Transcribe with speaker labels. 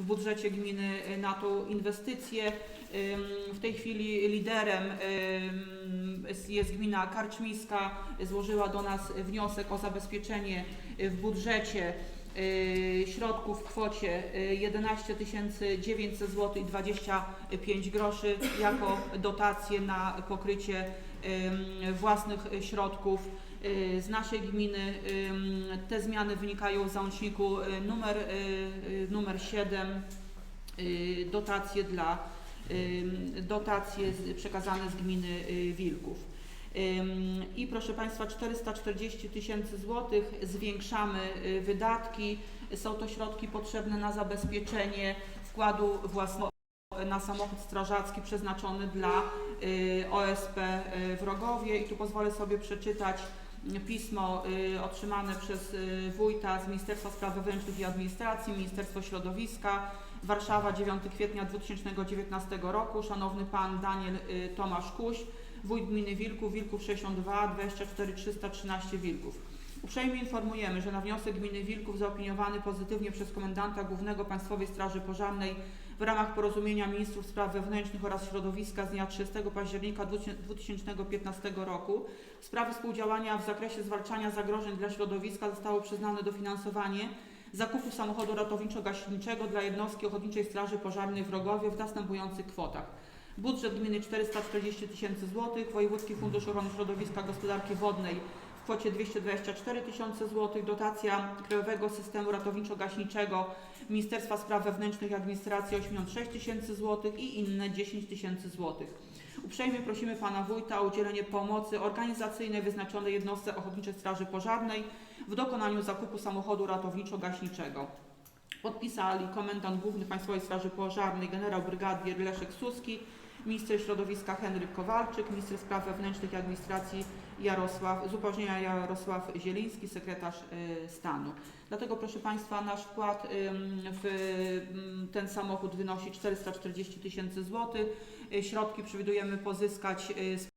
Speaker 1: w budżecie gminy y, na tą inwestycję. W tej chwili liderem jest- gmina Karczmiska. Złożyła do nas wniosek o zabezpieczenie w budżecie y, środków w kwocie y, 11 900 zł i 25 groszy jako dotację na pokrycie własnych środków y, z naszej gminy. Te zmiany wynikają z załączniku y, numer, y, numer 7 y, dotacje dla dotacje przekazane z gminy Wilków. I proszę Państwa, 440 tysięcy złotych zwiększamy y, wydatki. Są to środki potrzebne na zabezpieczenie wkładu własnego na samochód strażacki przeznaczony dla y, OSP y, w Rogowie i tu pozwolę sobie przeczytać pismo otrzymane przez wójta z Ministerstwa Spraw Wewnętrznych i Administracji, Ministerstwo Środowiska, Warszawa 9 kwietnia 2019 roku. Szanowny Pan Daniel Tomasz Kuś, wójt gminy Wilków, Wilków 62, 24 313 Wilków. Uprzejmie informujemy, że na wniosek gminy Wilków zaopiniowany pozytywnie przez komendanta głównego Państwowej Straży Pożarnej w ramach porozumienia ministrów spraw wewnętrznych oraz środowiska z dnia 30 października 2015 roku w sprawie współdziałania w zakresie zwalczania zagrożeń dla środowiska zostało przyznane dofinansowanie zakupu samochodu ratowniczo-gaśniczego dla jednostki Ochotniczej Straży Pożarnej w Rogowie w następujących kwotach. Budżet gminy 440 tysięcy złotych, Wojewódzki Fundusz Ochrony Środowiska Gospodarki Wodnej w kwocie 224 tysiące złotych, dotacja Krajowego Systemu Ratowniczo-Gaśniczego Ministerstwa Spraw Wewnętrznych i Administracji 86 tysięcy złotych i inne 10 tysięcy złotych. Uprzejmie prosimy Pana Wójta o udzielenie pomocy organizacyjnej wyznaczonej jednostce Ochotniczej Straży Pożarnej w dokonaniu zakupu samochodu ratowniczo-gaśniczego. Podpisali komendant główny Państwowej Straży Pożarnej generał brygadier Leszek Suski, minister środowiska Henryk Kowalczyk, minister spraw wewnętrznych i administracji Jarosław, z upoważnienia Jarosław Zieliński, sekretarz y, stanu. Dlatego proszę Państwa, nasz wkład w ten samochód wynosi 440 tysięcy złotych. Y, Środki przewidujemy pozyskać y, z